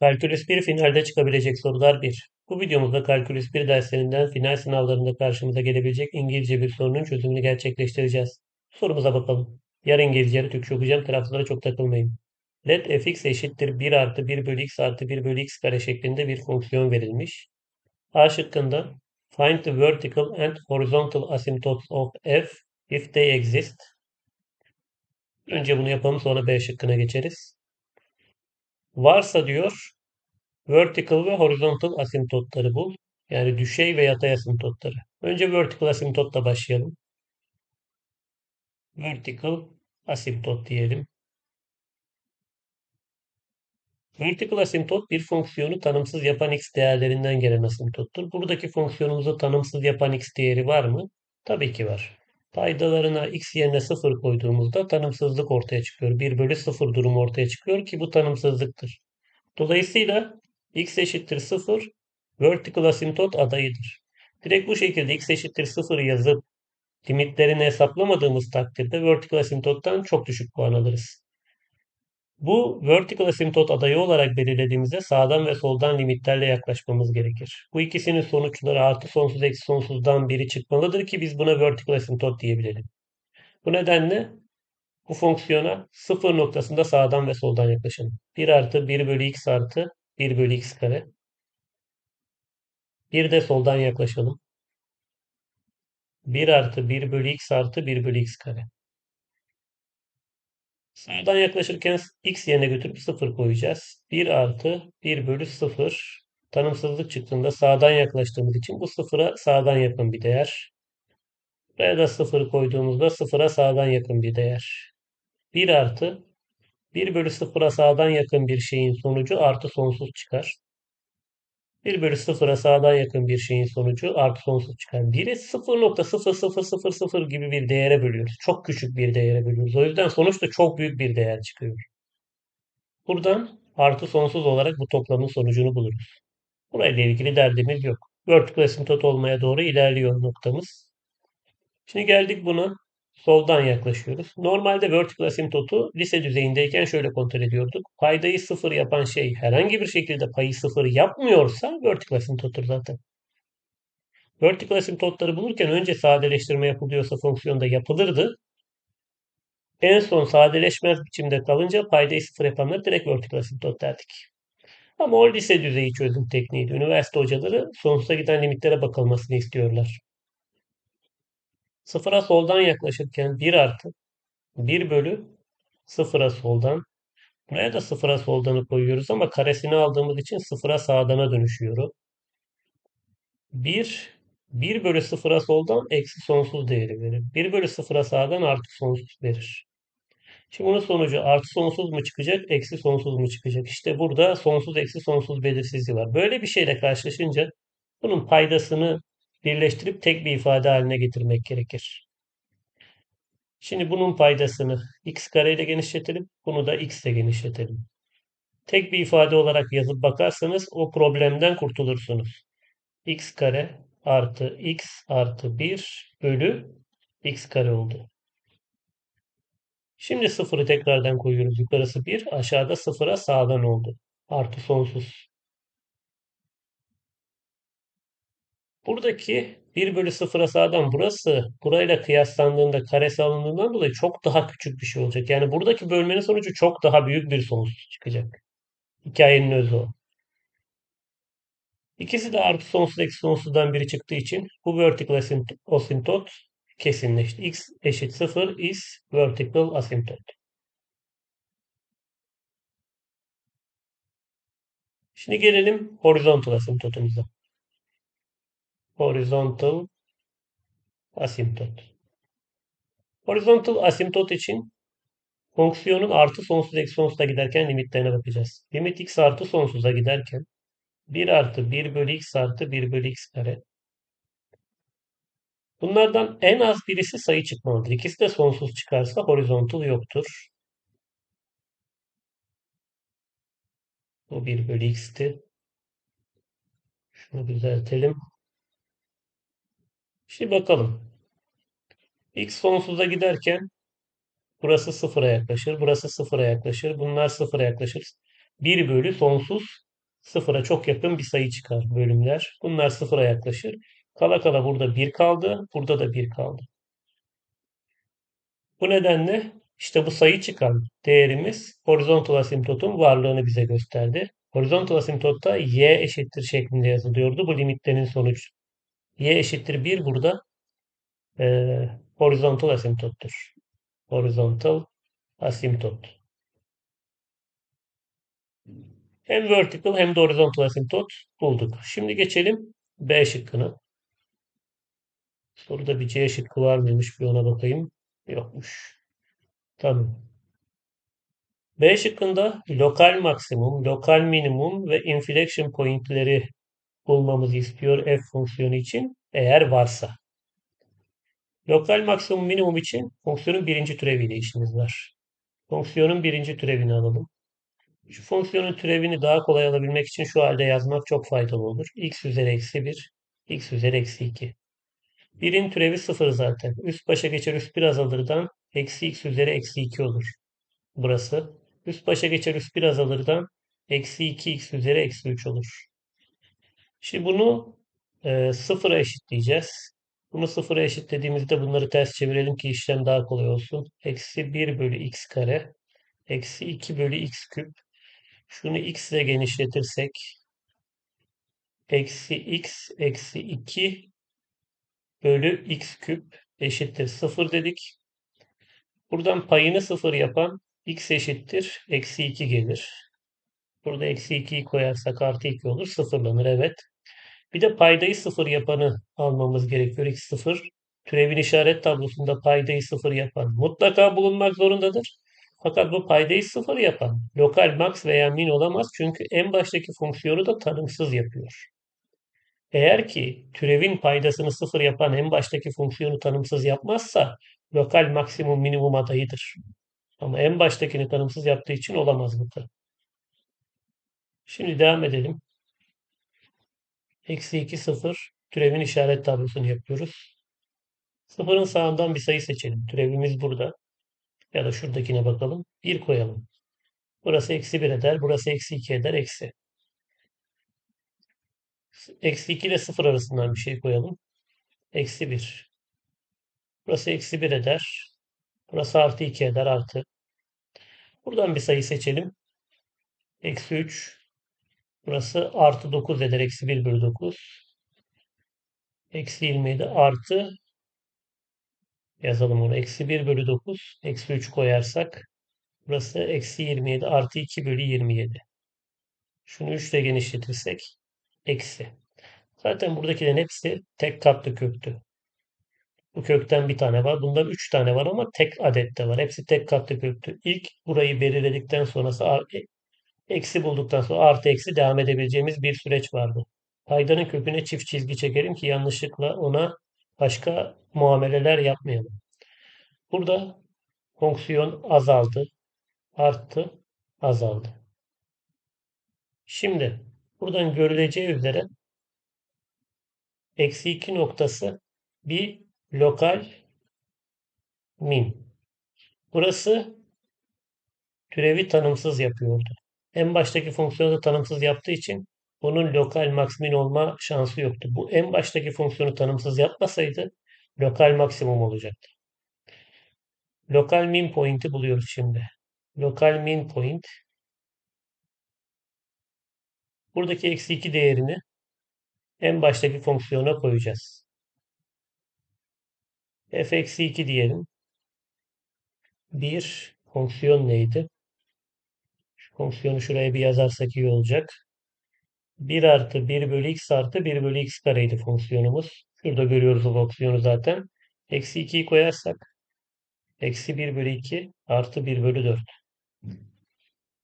Kalkülüs 1 finalde çıkabilecek sorular 1. Bu videomuzda Kalkülüs 1 derslerinden final sınavlarında karşımıza gelebilecek İngilizce bir sorunun çözümünü gerçekleştireceğiz. Sorumuza bakalım. Yarın İngilizce yarı Türkçe okuyacağım. Taraflara çok takılmayın. Let fx eşittir 1 artı 1 bölü x artı 1 bölü x kare şeklinde bir fonksiyon verilmiş. A şıkkında find the vertical and horizontal asymptotes of f if they exist. Önce bunu yapalım sonra B şıkkına geçeriz. Varsa diyor vertical ve horizontal asimptotları bul. Yani düşey ve yatay asimptotları. Önce vertical asimptotla başlayalım. Vertical asimptot diyelim. Vertical asimptot bir fonksiyonu tanımsız yapan x değerlerinden gelen asimptottur. Buradaki fonksiyonumuzu tanımsız yapan x değeri var mı? Tabii ki var. Paydalarına x yerine 0 koyduğumuzda tanımsızlık ortaya çıkıyor. 1 bölü 0 durumu ortaya çıkıyor ki bu tanımsızlıktır. Dolayısıyla x eşittir 0 vertical asymptot adayıdır. Direkt bu şekilde x eşittir 0 yazıp limitlerini hesaplamadığımız takdirde vertical asymptottan çok düşük puan alırız. Bu vertical asymptot adayı olarak belirlediğimizde sağdan ve soldan limitlerle yaklaşmamız gerekir. Bu ikisinin sonuçları artı sonsuz eksi sonsuzdan biri çıkmalıdır ki biz buna vertical asymptot diyebilelim. Bu nedenle bu fonksiyona sıfır noktasında sağdan ve soldan yaklaşalım. 1 artı 1 bölü x artı 1 bölü x kare. Bir de soldan yaklaşalım. 1 artı 1 bölü x artı 1 bölü x kare. Sağdan yaklaşırken x yerine götürüp 0 koyacağız. 1 artı 1 bölü 0 tanımsızlık çıktığında sağdan yaklaştığımız için bu sıfıra sağdan yakın bir değer. Buraya da 0 koyduğumuzda sıfıra sağdan yakın bir değer. 1 artı 1 bölü 0'a sağdan yakın bir şeyin sonucu artı sonsuz çıkar. 1 bölü 0'a sağdan yakın bir şeyin sonucu artı sonsuz çıkar. 1'i 0.0000 gibi bir değere bölüyoruz. Çok küçük bir değere bölüyoruz. O yüzden sonuçta çok büyük bir değer çıkıyor. Buradan artı sonsuz olarak bu toplamın sonucunu buluruz. Burayla ilgili derdimiz yok. Vertical asymptot olmaya doğru ilerliyor noktamız. Şimdi geldik buna. Soldan yaklaşıyoruz. Normalde vertical asymptotu lise düzeyindeyken şöyle kontrol ediyorduk. Paydayı sıfır yapan şey herhangi bir şekilde payı sıfır yapmıyorsa vertical asymptottur zaten. Vertical asymptotları bulurken önce sadeleştirme yapılıyorsa fonksiyonda yapılırdı. En son sadeleşmez biçimde kalınca paydayı sıfır yapanları direkt vertical asymptot derdik. Ama o lise düzeyi çözüm tekniğiydi. Üniversite hocaları sonsuza giden limitlere bakılmasını istiyorlar. Sıfıra soldan yaklaşırken 1 artı 1 bölü sıfıra soldan. Buraya da sıfıra soldanı koyuyoruz ama karesini aldığımız için sıfıra sağdana dönüşüyor. 1 1 bölü sıfıra soldan eksi sonsuz değeri verir. 1 bölü sıfıra sağdan artı sonsuz verir. Şimdi bunun sonucu artı sonsuz mu çıkacak, eksi sonsuz mu çıkacak? İşte burada sonsuz eksi sonsuz belirsizliği var. Böyle bir şeyle karşılaşınca bunun paydasını birleştirip tek bir ifade haline getirmek gerekir. Şimdi bunun paydasını x kare ile genişletelim. Bunu da x ile genişletelim. Tek bir ifade olarak yazıp bakarsanız o problemden kurtulursunuz. x kare artı x artı 1 bölü x kare oldu. Şimdi sıfırı tekrardan koyuyoruz. Yukarısı 1, aşağıda sıfıra sağdan oldu. Artı sonsuz. Buradaki 1 bölü 0'a sağdan burası burayla kıyaslandığında karesi alındığından dolayı çok daha küçük bir şey olacak. Yani buradaki bölmenin sonucu çok daha büyük bir sonuç çıkacak. Hikayenin özü o. İkisi de artı sonsuz eksi sonsuzdan biri çıktığı için bu vertical asymptot kesinleşti. x eşit 0 is vertical asymptot. Şimdi gelelim horizontal asymptotumuza horizontal asymptot. Horizontal asymptot için fonksiyonun artı sonsuz eksi sonsuza giderken limitlerine bakacağız. Limit x artı sonsuza giderken 1 artı 1 bölü x artı 1 bölü x kare. Bunlardan en az birisi sayı çıkmalıdır. İkisi de sonsuz çıkarsa horizontal yoktur. Bu 1 bölü x'ti. Şunu düzeltelim. Şimdi bakalım. X sonsuza giderken burası sıfıra yaklaşır. Burası sıfıra yaklaşır. Bunlar sıfıra yaklaşır. 1 bölü sonsuz Sıfıra çok yakın bir sayı çıkar bölümler. Bunlar sıfıra yaklaşır. Kala kala burada 1 kaldı. Burada da 1 kaldı. Bu nedenle işte bu sayı çıkan değerimiz horizontal asimptotun varlığını bize gösterdi. Horizontal asimtotta y eşittir şeklinde yazılıyordu. Bu limitlerin sonucu. Y eşittir 1 burada e, horizontal asimptottur. Horizontal asimtot. Hem vertical hem de horizontal asimtot bulduk. Şimdi geçelim B şıkkına. Soruda bir C şıkkı var mıymış bir ona bakayım. Yokmuş. Tamam. B şıkkında lokal maksimum, lokal minimum ve inflection pointleri bulmamızı istiyor f fonksiyonu için eğer varsa. Lokal maksimum minimum için fonksiyonun birinci türeviyle işimiz var. Fonksiyonun birinci türevini alalım. Şu fonksiyonun türevini daha kolay alabilmek için şu halde yazmak çok faydalı olur. x üzeri eksi 1, x üzeri eksi 2. Birin türevi 0 zaten. Üst başa geçer üst bir azalırdan eksi x üzeri eksi 2 olur. Burası. Üst başa geçer üst bir azalırdan eksi 2x üzeri eksi 3 olur. Şimdi bunu e, sıfıra eşitleyeceğiz. Bunu sıfıra eşitlediğimizde bunları ters çevirelim ki işlem daha kolay olsun. Eksi 1 bölü x kare. Eksi 2 bölü x küp. Şunu x ile genişletirsek eksi x eksi 2 bölü x küp eşittir 0 dedik. Buradan payını 0 yapan x eşittir eksi 2 gelir. Burada eksi 2'yi koyarsak artı 2 olur. Sıfırlanır evet. Bir de paydayı sıfır yapanı almamız gerekiyor. x sıfır. Türevin işaret tablosunda paydayı sıfır yapan mutlaka bulunmak zorundadır. Fakat bu paydayı sıfır yapan lokal max veya min olamaz. Çünkü en baştaki fonksiyonu da tanımsız yapıyor. Eğer ki türevin paydasını sıfır yapan en baştaki fonksiyonu tanımsız yapmazsa lokal maksimum minimum adayıdır. Ama en baştakini tanımsız yaptığı için olamaz bu tanım. Şimdi devam edelim. Eksi 2 0 türevin işaret tablosunu yapıyoruz. Sıfırın sağından bir sayı seçelim. Türevimiz burada. Ya da şuradakine bakalım. 1 koyalım. Burası eksi 1 eder. Burası eksi 2 eder. Eksi. Eksi 2 ile 0 arasından bir şey koyalım. Eksi 1. Burası eksi 1 eder. Burası artı 2 eder. Artı. Buradan bir sayı seçelim. Eksi 3. Burası artı 9 eder. Eksi 1 bölü 9. Eksi 27 artı yazalım onu. Eksi 1 bölü 9. Eksi 3 koyarsak burası eksi 27 artı 2 bölü 27. Şunu 3 ile genişletirsek eksi. Zaten buradakilerin hepsi tek katlı köktü. Bu kökten bir tane var. Bundan 3 tane var ama tek adette var. Hepsi tek katlı köktü. İlk burayı belirledikten sonrası eksi bulduktan sonra artı eksi devam edebileceğimiz bir süreç vardı. Paydanın köküne çift çizgi çekelim ki yanlışlıkla ona başka muameleler yapmayalım. Burada fonksiyon azaldı, arttı, azaldı. Şimdi buradan görüleceği üzere eksi 2 noktası bir lokal min. Burası türevi tanımsız yapıyordu. En baştaki fonksiyonu da tanımsız yaptığı için bunun lokal maksimin olma şansı yoktu. Bu en baştaki fonksiyonu tanımsız yapmasaydı lokal maksimum olacaktı. Lokal min point'i buluyoruz şimdi. Lokal min point buradaki eksi 2 değerini en baştaki fonksiyona koyacağız. f eksi 2 diyelim. Bir fonksiyon neydi? Fonksiyonu şuraya bir yazarsak iyi olacak. 1 artı 1 bölü x artı 1 bölü x kareydi fonksiyonumuz. Şurada görüyoruz o fonksiyonu zaten. Eksi 2'yi koyarsak eksi 1 bölü 2 artı 1 bölü 4.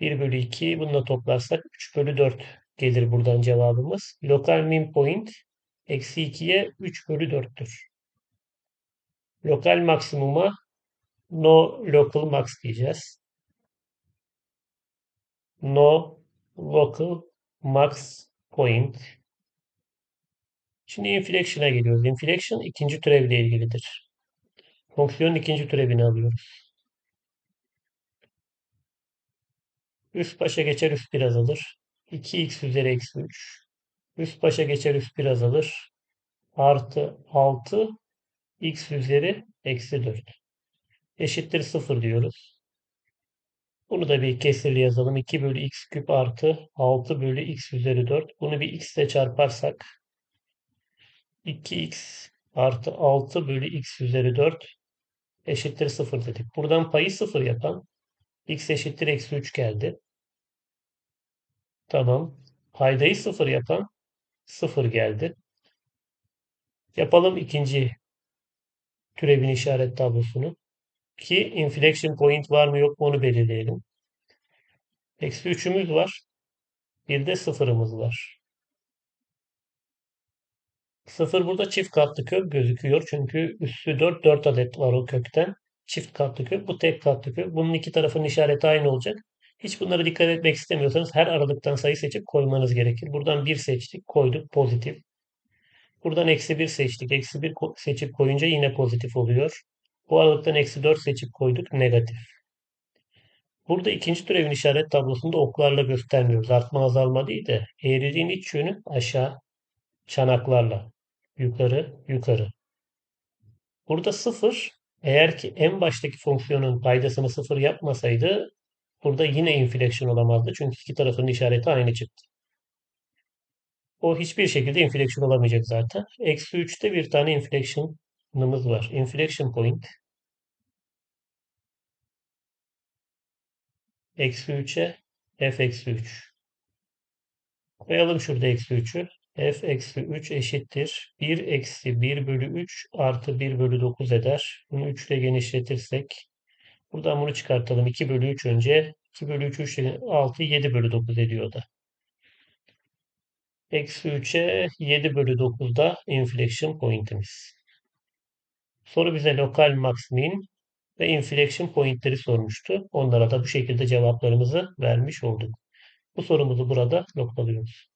1 bölü 2 bununla toplarsak 3 bölü 4 gelir buradan cevabımız. Lokal min point eksi 2'ye 3 bölü 4'tür. Lokal maksimuma no local max diyeceğiz. No local max point. Şimdi inflection'a geliyoruz. Inflection ikinci türevle ilgilidir. Fonksiyonun ikinci türevini alıyoruz. Üst başa geçer üst bir azalır. 2x üzeri eksi 3. Üst başa geçer üst bir azalır. Artı 6 x üzeri eksi 4. Eşittir 0 diyoruz. Bunu da bir kesirli yazalım. 2 bölü x küp artı 6 bölü x üzeri 4. Bunu bir x ile çarparsak 2x artı 6 bölü x üzeri 4 eşittir 0 dedik. Buradan payı 0 yapan x eşittir eksi 3 geldi. Tamam. Paydayı 0 yapan 0 geldi. Yapalım ikinci türevin işaret tablosunu. Ki inflection point var mı yok mu onu belirleyelim. Eksi 3'ümüz var. Bir de sıfırımız var. Sıfır burada çift katlı kök gözüküyor. Çünkü üssü 4, 4 adet var o kökten. Çift katlı kök. Bu tek katlı kök. Bunun iki tarafının işareti aynı olacak. Hiç bunlara dikkat etmek istemiyorsanız her aralıktan sayı seçip koymanız gerekir. Buradan 1 seçtik. Koyduk. Pozitif. Buradan eksi 1 seçtik. Eksi 1 seçip koyunca yine pozitif oluyor. Bu aralıktan eksi 4 seçip koyduk. Negatif. Burada ikinci türevin işaret tablosunda oklarla göstermiyoruz. Artma azalma değil de eğriliğin iç yönü aşağı çanaklarla. Yukarı, yukarı. Burada sıfır eğer ki en baştaki fonksiyonun paydasını sıfır yapmasaydı burada yine inflection olamazdı. Çünkü iki tarafın işareti aynı çıktı. O hiçbir şekilde inflection olamayacak zaten. Eksi 3'te bir tane inflection'ımız var. Inflection point. Eksi 3'e f eksi 3. Koyalım şurada eksi 3'ü. f eksi 3 eşittir. 1 eksi 1 bölü 3 artı 1 bölü 9 eder. Bunu 3 ile genişletirsek. Buradan bunu çıkartalım. 2 bölü 3 önce. 2 bölü 3 3 6 7 bölü 9 ediyor da. Eksi 3'e 7 bölü 9 da inflection pointimiz. Soru bize lokal max min ve inflection pointleri sormuştu. Onlara da bu şekilde cevaplarımızı vermiş olduk. Bu sorumuzu burada noktalıyoruz.